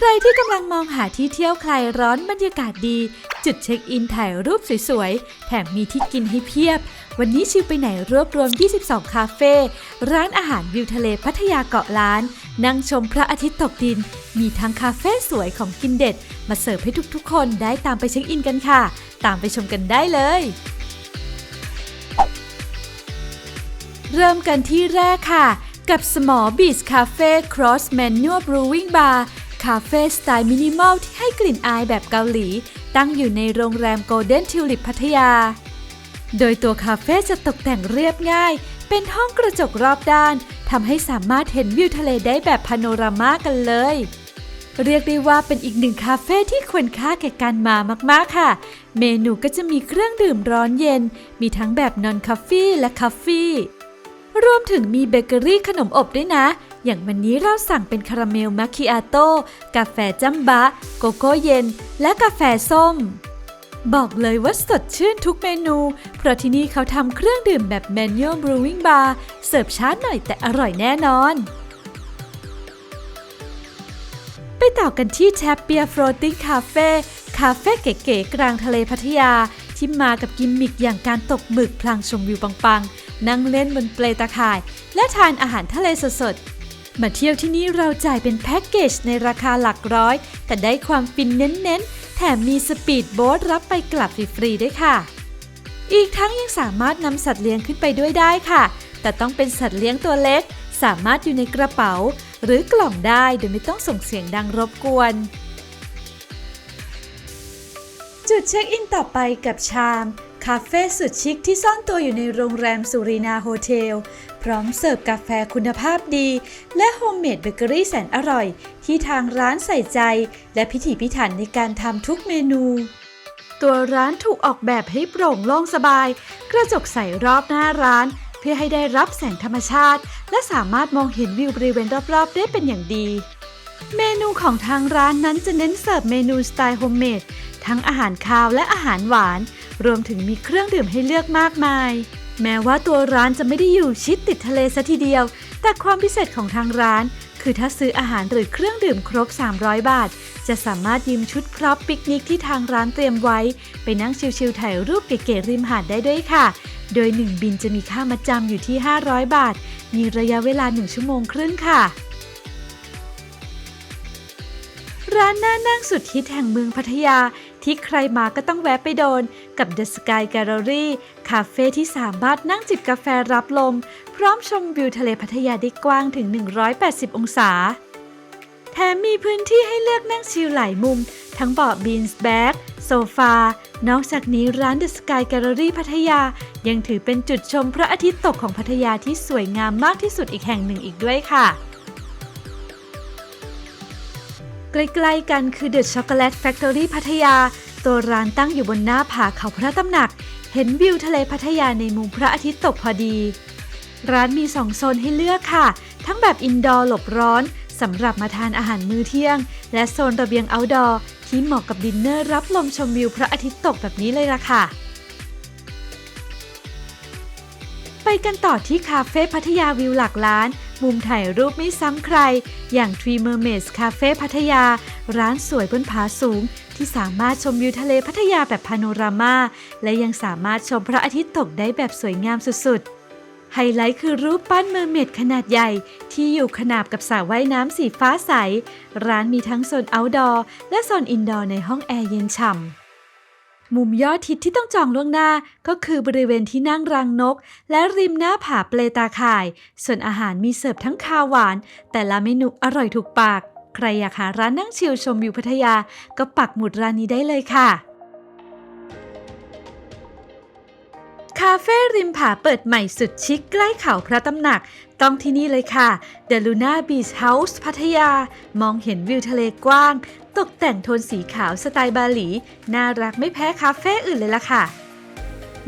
ใครที่กำลังมองหาที่เที่ยวคลายร้อนบรรยากาศดี จุดเช็คอินถ่ายรูปสวยๆ แถมมีที่กินให้เพียบ วันนี้ชิวไปไหนรวบรวม 22 คาเฟ่ ร้านอาหารวิวทะเลพัทยาเกาะล้าน นั่งชมพระอาทิตย์ตกดิน มีทั้งคาเฟ่สวยของกินเด็ด มาเสิร์ฟให้ทุกๆ คนได้ตามไปเช็คอินกันค่ะ ตามไปชมกันได้เลยเริ่มกันที่แรกค่ะ กับ Small Beach Cafe Cross Manual Brewing Bar คาเฟ่สไตล์มินิมอลที่ให้กลิ่นอายแบบเกาหลี ตั้งอยู่ในโรงแรม Golden Tulip พัทยา โดยตัวคาเฟ่จะตกแต่งเรียบง่าย เป็นห้องกระจกรอบด้านทำให้สามารถเห็นวิวทะเลได้แบบพาโนรามากันเลย เรียกได้ว่าเป็นอีกหนึ่งคาเฟ่ที่ควรค่าแก่การมามาก ๆ ค่ะ เมนูก็จะมีเครื่องดื่มร้อนเย็น มีทั้งแบบนอนคาเฟ่และคาเฟ่รวมถึงมีเบเกอรี่ขนมอบด้วยนะ อย่างวันนี้เราสั่งเป็นคาราเมลมาคิอาโต้กาแฟจัมบะ โกโก้เย็น และกาแฟส้ม บอกเลยว่าสดชื่นทุกเมนู เพราะที่นี่เขาทำเครื่องดื่มแบบ Manual Brewing Bar เสิร์ฟช้าหน่อยแต่อร่อยแน่นอน ไปต่อกันที่แชปเปียฟ Floating Cafe คาเฟ่เก๋ๆกลางทะเลพัทยาที่มากับกิมมิคอย่างการตกหมึกพลางชมวิวปังๆ นั่งเล่นบนเปลตะข่าย และทานอาหารทะเลสดๆ มาเที่ยวที่นี่เราจ่ายเป็นแพ็กเกจในราคาหลักร้อย แต่ได้ความฟินเน้นๆ แถมมีสปีดโบ๊ทรับไปกลับฟรีๆด้วยค่ะ อีกทั้งยังสามารถนำสัตว์เลี้ยงขึ้นไปด้วยได้ค่ะ แต่ต้องเป็นสัตว์เลี้ยงตัวเล็ก สามารถอยู่ในกระเป๋า หรือกล่องได้โดยไม่ต้องส่งเสียงดังรบกวน จุดเช็คอินต่อไปกับชามคาเฟ่สุดชิคที่ซ่อนตัวอยู่ในโรงแรมสุรินาโฮเทล พร้อมเสิร์ฟกาแฟคุณภาพดี และโฮมเมดเบเกอรี่แสนอร่อย ที่ทางร้านใส่ใจ และพิถีพิถันในการทำทุกเมนู ตัวร้านถูกออกแบบให้โปร่งโล่งสบาย กระจกใสรอบหน้าร้าน เพื่อให้ได้รับแสงธรรมชาติ และสามารถมองเห็นวิวบริเวณรอบๆ ได้เป็นอย่างดี เมนูของทางร้านนั้นจะเน้นเสิร์ฟเมนูสไตล์โฮมเมดทั้งอาหารคาวและอาหารหวาน รวมถึงมีเครื่องดื่มให้เลือกมากมาย แม้ว่าตัวร้านจะไม่ได้อยู่ชิดติดทะเลซะทีเดียว แต่ความพิเศษของทางร้าน คือถ้าซื้ออาหารหรือเครื่องดื่มครบ 300 บาท จะสามารถยืมชุดพร็อพปิกนิกที่ทางร้านเตรียมไว้ ไปนั่งชิลๆถ่ายรูปเก๋ๆริมหาดได้ด้วยค่ะ โดย 1 บินจะมีค่ามาจำอยู่ที่ 500 บาท มีระยะเวลา 1 ชั่วโมงครึ่งค่ะร้านน่านั่งสุดฮิตแห่งเมืองพัทยา ที่ใครมาก็ต้องแวะไปโดน กับ The Sky Gallery คาเฟ่ที่สามารถนั่งจิบกาแฟรับลม พร้อมชมวิวทะเลพัทยาได้กว้างถึง 180 องศา แถมมีพื้นที่ให้เลือกนั่งชิลหลายมุม ทั้งเบาะบีนส์แบ็กโซฟา นอกจากนี้ร้าน The Sky Gallery พัทยา ยังถือเป็นจุดชมพระอาทิตย์ตกของพัทยาที่สวยงามมากที่สุดอีกแห่งหนึ่งอีกด้วยค่ะ ใกล้ๆกันคือ The Chocolate Factory พัทยา ตัวร้านตั้งอยู่บนหน้าผาเขาพระตำหนัก เห็นวิวทะเลพัทยาในมุมพระอาทิตย์ตกพอดี ร้านมีสองโซนให้เลือกค่ะ ทั้งแบบอินดอร์หลบร้อนสำหรับมาทานอาหารมื้อเที่ยง และโซนระเบียงเอาท์ดอร์ที่เหมาะกับดินเนอร์รับลมชมวิวพระอาทิตย์ตกแบบนี้เลยล่ะค่ะ ไปกันต่อที่คาเฟ่พัทยาวิวหลักล้าน มุมถ่ายรูปไม่ซ้ำใคร อย่าง Tree Mermaids Cafe พัทยา ร้านสวยบนผาสูง ที่สามารถชมวิวทะเลพัทยาแบบพาโนรามา และยังสามารถชมพระอาทิตย์ตกได้แบบสวยงามสุดๆ ไฮไลท์คือรูปปั้นเมอร์เมดขนาดใหญ่ ที่อยู่ขนาบกับสระว่ายน้ำสีฟ้าใส ร้านมีทั้งโซน outdoor และโซน indoor ในห้องแอร์เย็นฉ่ำ มุมยอดทิศที่ต้องจองล่วงหน้าก็คือบริเวณที่นั่งรังนก และริมหน้าผาเปลตาข่าย ส่วนอาหารมีเสิร์ฟทั้งคาวหวาน แต่ละเมนูอร่อยถูกปาก ใครอยากหาร้านนั่งชิลชมวิวพัทยา ก็ปักหมุดร้านนี้ได้เลยค่ะ คาเฟ่ริมผาเปิดใหม่สุดชิคใกล้เขาพระตำหนัก ต้องที่นี่เลยค่ะ The Luna Beach House พัทยา มองเห็นวิวทะเลกว้าง ตกแต่งโทนสีขาวสไตล์บาหลี น่ารักไม่แพ้คาเฟ่อื่นเลยล่ะค่ะ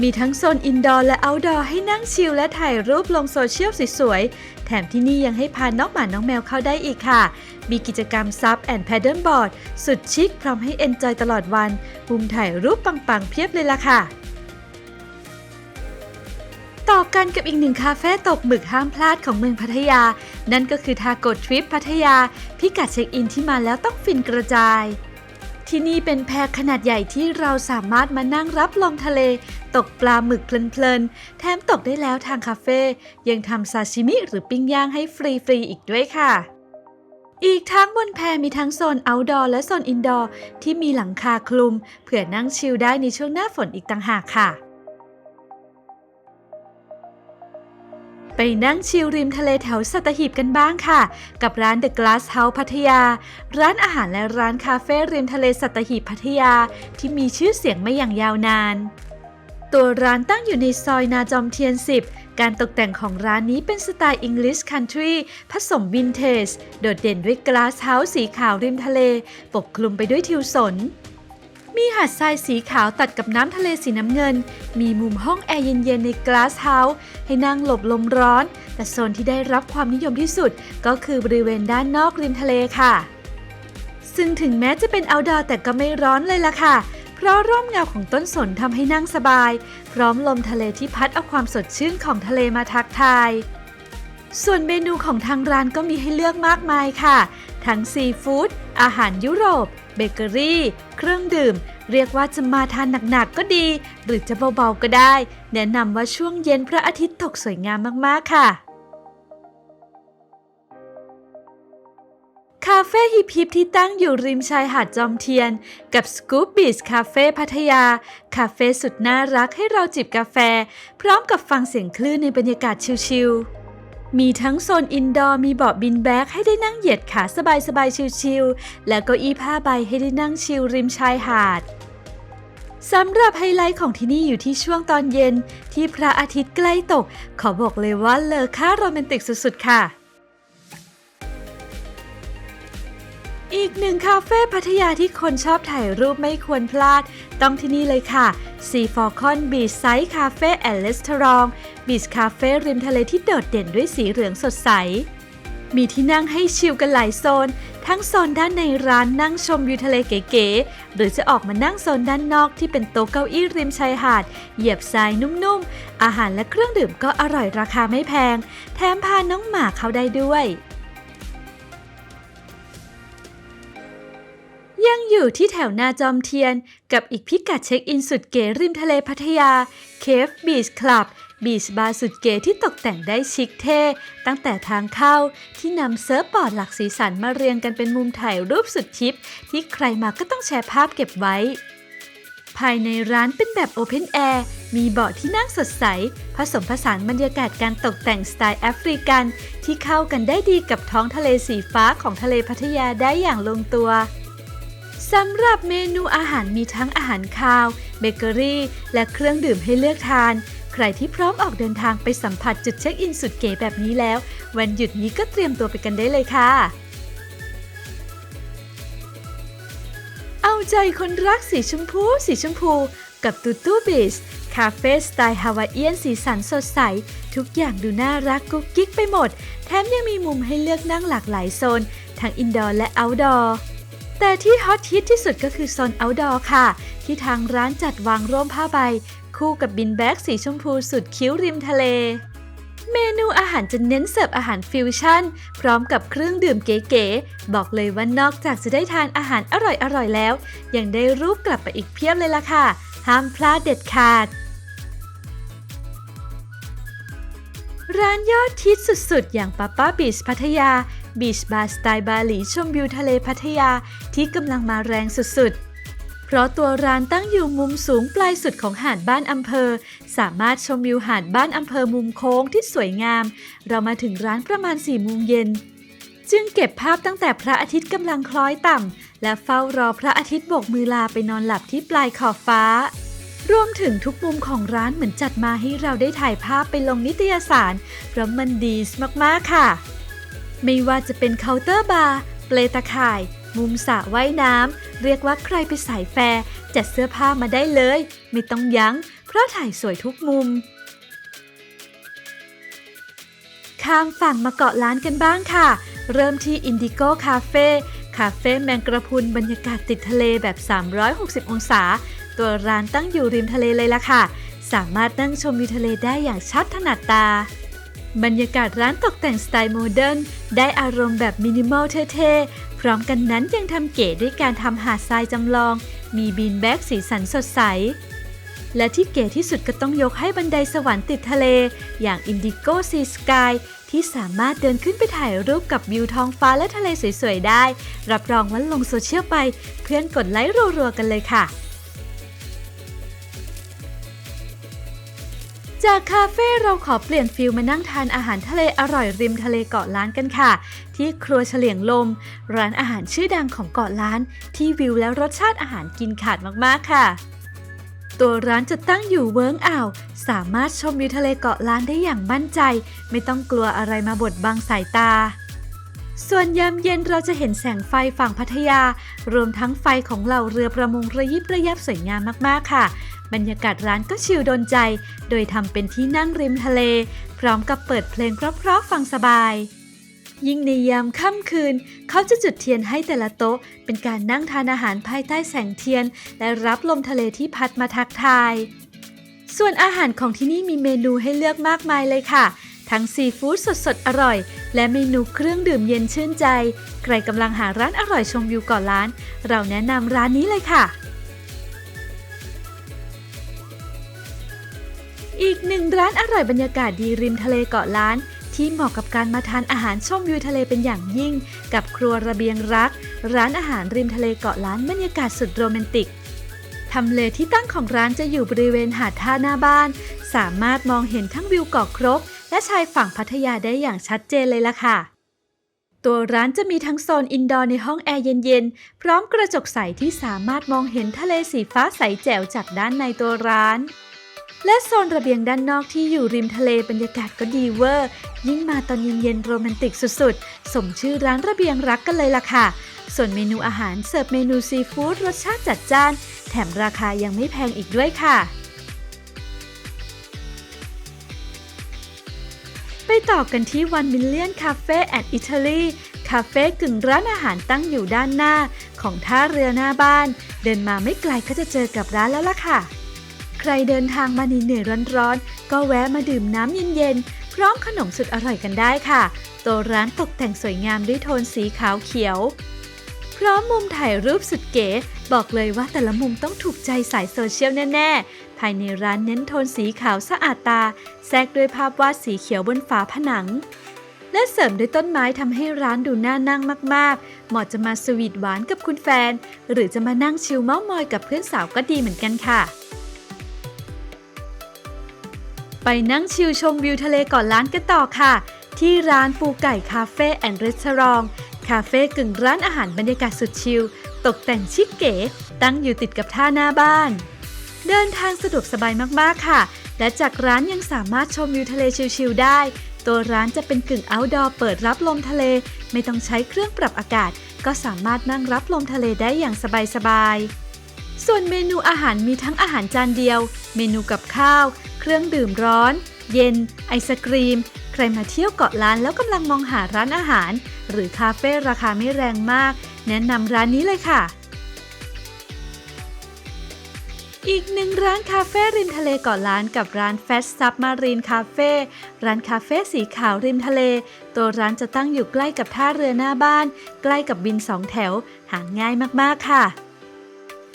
มีทั้งโซนอินดอร์และเอาท์ดอร์ให้นั่งชิลและถ่ายรูปลงโซเชียลสวยๆ แถมที่นี่ยังให้พาน้องหมาน้องแมวเข้าได้อีกค่ะ มีกิจกรรมซับแอนด์แพดเดิลบอร์ดสุดชิคพร้อมให้เอนจอยตลอดวันมุมถ่ายรูปปังๆเพียบเลยล่ะค่ะ ต่อกันกับอีกหนึ่งคาเฟ่ตกหมึกห้ามพลาดของเมืองพัทยา นั่นก็คือทาโกทริปพัทยา พิกัดเช็คอินที่มาแล้วต้องฟินกระจาย ที่นี่เป็นแพขนาดใหญ่ที่เราสามารถมานั่งรับลมทะเล ตกปลาหมึกเพลินๆ แถมตกได้แล้วทางคาเฟ่ยังทำซาชิมิหรือปิ้งย่างให้ฟรีๆอีกด้วยค่ะอีกทั้งบนแพมีทั้งโซน outdoor และโซน indoor ที่มีหลังคาคลุม เผื่อนั่งชิลได้ในช่วงหน้าฝนอีกต่างหากค่ะ ไปนั่งชิลริมทะเลแถวสัตหีบกันบ้างค่ะ กับร้าน The Glass House พัทยา ร้านอาหารและร้านคาเฟ่ริมทะเลสัตหีบพัทยา ที่มีชื่อเสียงมาอย่างยาวนาน ตัวร้านตั้งอยู่ในซอยนาจอมเทียน 10 การตกแต่งของร้านนี้เป็นสไตล์ English Country ผสมวินเทจ โดดเด่นด้วย Glass House สีขาวริมทะเล ปกคลุมไปด้วยทิวสน มีหาดทรายสีขาวตัดกับน้ำทะเลสีน้ำเงิน มีมุมห้องแอร์เย็นๆ ใน Glass House ให้นั่งหลบลมร้อน แต่โซนที่ได้รับความนิยมที่สุด ก็คือบริเวณด้านนอกริมทะเลค่ะ ซึ่งถึงแม้จะเป็น outdoor แต่ก็ไม่ร้อนเลยล่ะค่ะ เพราะร่มเงาของต้นสนทำให้นั่งสบาย พร้อมลมทะเลที่พัดเอาความสดชื่นของทะเลมาทักทายส่วนเมนูของทางร้านก็มีให้เลือกมากมายค่ะ ทั้งซีฟู้ดอาหารยุโรป เบเกอรี่ เครื่องดื่ม เรียกว่าจะมาทานหนักๆก็ดี หรือจะเบาๆก็ได้ แนะนำว่าช่วงเย็นพระอาทิตย์ตกสวยงามมากๆค่ะคาเฟ่ฮิปฮิปที่ตั้งอยู่ริมชายหาดจอมเทียน กับ Scoop Beach Cafe พัทยา คาเฟ่สุดน่ารักให้เราจิบกาแฟ พร้อมกับฟังเสียงคลื่นในบรรยากาศชิลๆ มีทั้งโซนอินดอร์มีเบาะบินแบ็กให้ได้นั่งเหยียดขาสบายๆชิลๆ แล้วก็อีผ้าใบให้ได้นั่งชิลริมชายหาดสำหรับไฮไลท์ของที่นี่อยู่ที่ช่วงตอนเย็น ที่พระอาทิตย์ใกล้ตก ขอบอกเลยว่าเลอค่าโรแมนติกสุดๆ ค่ะ อีกหนึ่งคาเฟ่พัทยาที่คนชอบถ่ายรูปไม่ควรพลาด ต้องที่นี่เลยค่ะ Sea Falcon Beach Side Cafe and Restaurant Beach Cafe ริมทะเลที่โดดเด่นด้วยสีเหลืองสดใส มีที่นั่งให้ชิลกันหลายโซน ทั้งโซนด้านในร้านนั่งชมวิวทะเลเก๋ๆ หรือจะออกมานั่งโซนด้านนอกที่เป็นโต๊ะเก้าอี้ริมชายหาด เหยียบทรายนุ่มๆ อาหารและเครื่องดื่มก็อร่อยราคาไม่แพง แถมพาน้องหมาเข้าได้ด้วย อยู่ที่แถวนาจอมเทียน กับอีกพิกัดเช็คอินสุดเก๋ริมทะเลพัทยาเคฟบีชคลับบีชบาร์สุดเก๋ที่ตกแต่งได้ชิคเท่ ตั้งแต่ทางเข้าที่นำเซิร์ฟบอร์ดหลักสีสันมาเรียงกันเป็นมุมถ่ายรูปสุดชิป ที่ใครมาก็ต้องแชร์ภาพเก็บไว้ ภายในร้านเป็นแบบโอเพนแอร์มีเบาะที่นั่งสดใส ผสมผสานบรรยากาศการตกแต่งสไตล์แอฟริกัน ที่เข้ากันได้ดีกับท้องทะเลสีฟ้าของทะเลพัทยาได้อย่างลงตัว สำหรับเมนูอาหารมีทั้งอาหารคาว เบเกอรี่ และเครื่องดื่มให้เลือกทาน ใครที่พร้อมออกเดินทางไปสัมผัสจุดเช็คอินสุดเก๋แบบนี้แล้ว วันหยุดนี้ก็เตรียมตัวไปกันได้เลยค่ะ เอาใจคนรักสีชมพู สีชมพู กับตูตูบีชคาเฟ่สไตล์ฮาวายเอียนสีสันสดใส ทุกอย่างดูน่ารักกุ๊กกิ๊กไปหมด แถมยังมีมุมให้เลือกนั่งหลากหลายโซน ทั้งอินดอร์และเอาท์ดอร์ แต่ที่ฮอตฮิตที่สุดก็คือโซน outdoor ค่ะ ที่ทางร้านจัดวางร่มผ้าใบ คู่กับบินแบ็กสีชมพูสุดคิ้วริมทะเล เมนูอาหารจะเน้นเสิร์ฟอาหารฟิวชั่น พร้อมกับเครื่องดื่มเก๋ๆ บอกเลยว่านอกจากจะได้ทานอาหารอร่อยๆแล้ว ยังได้รูปกลับไปอีกเพียบเลยล่ะค่ะ ห้ามพลาดเด็ดขาดร้านยอดฮิตสุดๆ อย่างป้าป้าบีชพัทยา บีชบาร์สไตล์บาหลีชมวิวทะเลพัทยาที่กำลังมาแรงสุดๆ เพราะตัวร้านตั้งอยู่มุมสูงปลายสุดของหาดบ้านอำเภอ สามารถชมวิวหาดบ้านอำเภอมุมโค้งที่สวยงาม เรามาถึงร้านประมาณ4ี่โมงเย็น จึงเก็บภาพตั้งแต่พระอาทิตย์กำลังคล้อยต่ำ และเฝ้ารอพระอาทิตย์โบกมือลาไปนอนหลับที่ปลายขอบฟ้ารวมถึงทุกมุมของร้านเหมือนจัดมาให้เราได้ถ่ายภาพไปลงนิตยสารเพราะมันดีมากๆค่ะ ไม่ว่าจะเป็นเคาน์เตอร์บาร์ เปลตะข่าย มุมสระว่ายน้ำ เรียกว่าใครไปสายแฟร์จัดเสื้อผ้ามาได้เลย ไม่ต้องยัง้ง เพราะถ่ายสวยทุกมุม ข้ามฝั่งมาเกาะล้านกันบ้างค่ะ เริ่มที่อินดิโก้คาเฟ่คาเฟ่แมงกระพุนบรรยากาศติดทะเลแบบ 360 องศา ตัวร้านตั้งอยู่ริมทะเลเลยล่ะค่ะ สามารถนั่งชมวิวทะเลได้อย่างชัดถนัดตา บรรยากาศร้านตกแต่งสไตล์โมเดิร์นได้อารมณ์แบบมินิมอลเท่ๆ พร้อมกันนั้นยังทำเก๋ด้วยการทำหาดทรายจำลอง มีบีนแบ็กสีสันสดใส และที่เก๋ที่สุดก็ต้องยกให้บันไดสวรรค์ติดทะเล อย่าง Indigo Sea Sky ที่สามารถเดินขึ้นไปถ่ายรูปกับวิวท้องฟ้าและทะเลสวยๆได้ รับรองว่าลงโซเชียลไป เพื่อนกดไลค์รัวๆกันเลยค่ะ จากคาเฟ่เราขอเปลี่ยนฟิลมานั่งทานอาหารทะเลอร่อยริมทะเลเกาะล้านกันค่ะ ที่ครัวเฉลียงลม ร้านอาหารชื่อดังของเกาะล้าน ที่วิวและรสชาติอาหารกินขาดมากๆค่ะ ตัวร้านจะตั้งอยู่เวิ้งอ่าว สามารถชมวิวทะเลเกาะล้านได้อย่างมั่นใจ ไม่ต้องกลัวอะไรมาบดบังสายตาส่วนยามเย็นเราจะเห็นแสงไฟฝั่งพัทยา รวมทั้งไฟของเหล่าเรือประมงระยิบระยับสวยงามมาก ๆ ค่ะ บรรยากาศร้านก็ชิลโดนใจ โดยทำเป็นที่นั่งริมทะเล พร้อมกับเปิดเพลงเพราะๆฟังสบาย ยิ่งในยามค่ำคืน เขาจะจุดเทียนให้แต่ละโต๊ะ เป็นการนั่งทานอาหารภายใต้แสงเทียน และรับลมทะเลที่พัดมาทักทาย ส่วนอาหารของที่นี่มีเมนูให้เลือกมากมายเลยค่ะ ทั้งซีฟู้ดสดๆ อร่อย และเมนูเครื่องดื่มเย็นชื่นใจ ใครกำลังหาร้านอร่อยชมวิวเก่อนร้าน เราแนะนำร้านนี้เลยค่ะ อีกหนึ่งร้านอร่อยบรรยากาศดีริมทะเลเกาะล้าน ที่เหมาะกับการมาทานอาหารชมวิวทะเลเป็นอย่างยิ่ง กับครัวระเบียงรัก ร้านอาหารริมทะเลเกาะล้านบรรยากาศสุดโรแมนติกทำเลที่ตั้งของร้านจะอยู่บริเวณหาดท่าหน้าบ้าน สามารถมองเห็นทั้งวิวเกาะครก และชายฝั่งพัทยาได้อย่างชัดเจนเลยล่ะค่ะ ตัวร้านจะมีทั้งโซนอินดอร์ในห้องแอร์เย็นๆ พร้อมกระจกใสที่สามารถมองเห็นทะเลสีฟ้าใสแจ๋วจากด้านในตัวร้าน และโซนระเบียงด้านนอกที่อยู่ริมทะเลบรรยากาศก็ดีเวอร์ ยิ่งมาตอนเย็นๆโรแมนติกสุดๆ สมชื่อร้านระเบียงรักกันเลยล่ะค่ะ ส่วนเมนูอาหารเสิร์ฟเมนูซีฟู้ดรสชาติจัดจ้าน แถมราคายังไม่แพงอีกด้วยค่ะ ไปต่อกันที่1 Million Cafe at Italy คาเฟ่กึ่งร้านอาหารตั้งอยู่ด้านหน้า ของท่าเรือหน้าบ้าน เดินมาไม่ไกลก็จะเจอกับร้านแล้วล่ะค่ะ ใครเดินทางมาเหนื่อยร้อนๆ ก็แวะมาดื่มน้ำเย็นๆ พร้อมขนมสุดอร่อยกันได้ค่ะ ตัวร้านตกแต่งสวยงามด้วยโทนสีขาวเขียว พร้อมมุมถ่ายรูปสุดเก๋ บอกเลยว่าแต่ละมุมต้องถูกใจสายโซเชียลแน่ๆ ภายในร้านเน้นโทนสีขาวสะอาดตา แทรกด้วยภาพวาดสีเขียวบนฝาผนัง และเสริมด้วยต้นไม้ทำให้ร้านดูน่านั่งมากๆ เหมาะจะมาสวีทหวานกับคุณแฟน หรือจะมานั่งชิลเม้ามอยกับเพื่อนสาวก็ดีเหมือนกันค่ะ ไปนั่งชิลชมวิวทะเลก่อนร้านกันต่อค่ะ ที่ร้านปูไก่คาเฟ่แอนด์รีสอร์ทคาเฟ่กึ่งร้านอาหารบรรยากาศสุดชิล ตกแต่งชิคเก๋ ตั้งอยู่ติดกับท่าหน้าบ้าน เดินทางสะดวกสบายมากๆค่ะ และจากร้านยังสามารถชมวิวทะเลชิลๆได้ ตัวร้านจะเป็นกึ่ง outdoor เปิดรับลมทะเล ไม่ต้องใช้เครื่องปรับอากาศ ก็สามารถนั่งรับลมทะเลได้อย่างสบายๆ ส่วนเมนูอาหารมีทั้งอาหารจานเดียว เมนูกับข้าว เครื่องดื่มร้อน เย็น ไอศกรีม ใครมาเที่ยวเกาะล้านแล้วกำลังมองหาร้านอาหาร หรือคาเฟ่ราคาไม่แรงมาก แนะนำร้านนี้เลยค่ะ อีกหนึ่งร้านคาเฟ่ริมทะเลเกาะล้านกับร้านแฟชซับมารีนคาเฟ่ร้านคาเฟ่สีขาวริมทะเล ตัวร้านจะตั้งอยู่ใกล้กับท่าเรือหน้าบ้าน ใกล้กับบินสองแถว หาง่ายมากๆค่ะ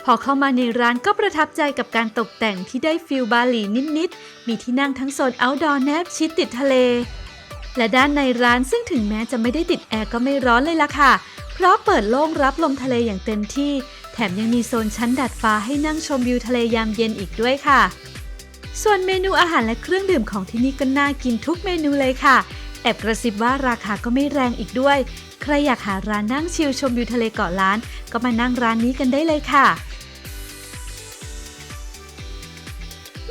พอเข้ามาในร้านก็ประทับใจกับการตกแต่งที่ได้ฟิลบาหลีนิดๆ มีที่นั่งทั้งโซนอ outdoor แนบชิดติดทะเล และด้านในร้านซึ่งถึงแม้จะไม่ได้ติดแอร์ก็ไม่ร้อนเลยล่ะค่ะ เพราะเปิดโล่งรับลมทะเลอย่างเต็มที่ แถมยังมีโซนชั้นดัดฟ้าให้นั่งชมวิวทะเลยามเย็นอีกด้วยค่ะ ส่วนเมนูอาหารและเครื่องดื่มของที่นี่ก็น่ากินทุกเมนูเลยค่ะแอบกระซิบว่าราคาก็ไม่แรงอีกด้วย ใครอยากหาร้านนั่งชิลชมวิวทะเลเกาะล้าน ก็มานั่งร้านนี้กันได้เลยค่ะ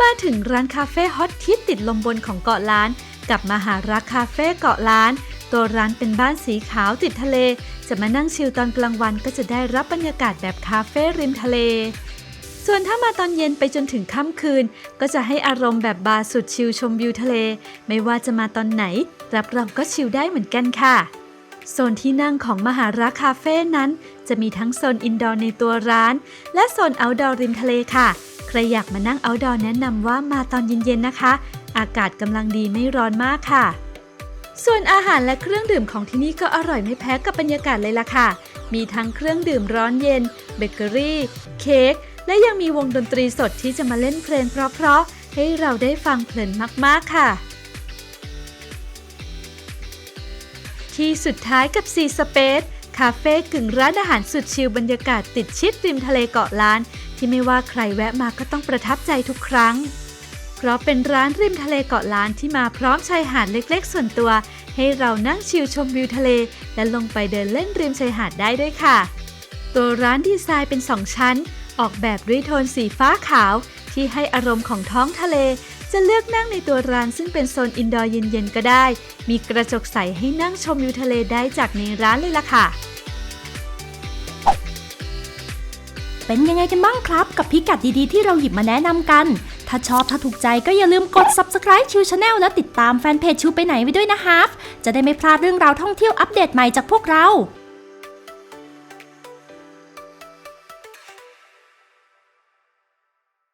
มาถึงร้านคาเฟ่ฮอตฮิตติดลมบนของเกาะล้าน กับมหารักคาเฟ่เกาะล้าน ตัวร้านเป็นบ้านสีขาวติดทะเล จะมานั่งชิลตอนกลางวันก็จะได้รับบรรยากาศแบบคาเฟ่ริมทะเล ส่วนถ้ามาตอนเย็นไปจนถึงค่ำคืน ก็จะให้อารมณ์แบบบาร์สุดชิลชมวิวทะเล ไม่ว่าจะมาตอนไหน รับรองก็ชิลได้เหมือนกันค่ะโซนที่นั่งของมหารักคาเฟ่นั้น จะมีทั้งโซนอินดอร์ในตัวร้าน และโซนเอาท์ดอร์ริมทะเลค่ะ รอยากมานั่งเอาดอแนะนำว่ามาตอนเย็นๆนะคะ อากาศกำลังดีไม่ร้อนมากค่ะ ส่วนอาหารและเครื่องดื่มของที่นี่ก็อร่อยไม่แพ้กับบรรยากาศเลยล่ะค่ะ มีทั้งเครื่องดื่มร้อนเย็น เบเกอรี่ เค้ก และยังมีวงดนตรีสดที่จะมาเล่นเพลงเพราะๆ ให้เราได้ฟังเพลินมากๆค่ะที่สุดท้ายกับ C Space คาเฟ่กึ่งร้านอาหารสุดชิลบรรยากาศติดชิดริมทะเลเกาะล้าน ที่ไม่ว่าใครแวะมาก็ต้องประทับใจทุกครั้ง เพราะเป็นร้านริมทะเลเกาะล้านที่มาพร้อมชายหาดเล็กๆ ส่วนตัว ให้เรานั่งชิลชมวิวทะเล และลงไปเดินเล่นริมชายหาดได้ด้วยค่ะ ตัวร้านดีไซน์เป็น2ชั้น ออกแบบด้วยโทนสีฟ้าขาว ที่ให้อารมณ์ของท้องทะเล จะเลือกนั่งในตัวร้านซึ่งเป็นโซนอินดอร์เย็นๆก็ได้ มีกระจกใสให้นั่งชมวิวทะเลได้จากในร้านเลยล่ะค่ะ เป็นยังไงกันบ้างครับ กับพิกัดดีๆที่เราหยิบมาแนะนำกัน ถ้าชอบถ้าถูกใจก็อย่าลืมกด subscribe ชิวชาแนลและติดตามแฟนเพจชิวไปไหนไว้ด้วยนะฮะจะได้ไม่พลาดเรื่องราวท่องเที่ยวอัปเดตใหม่จากพวกเรา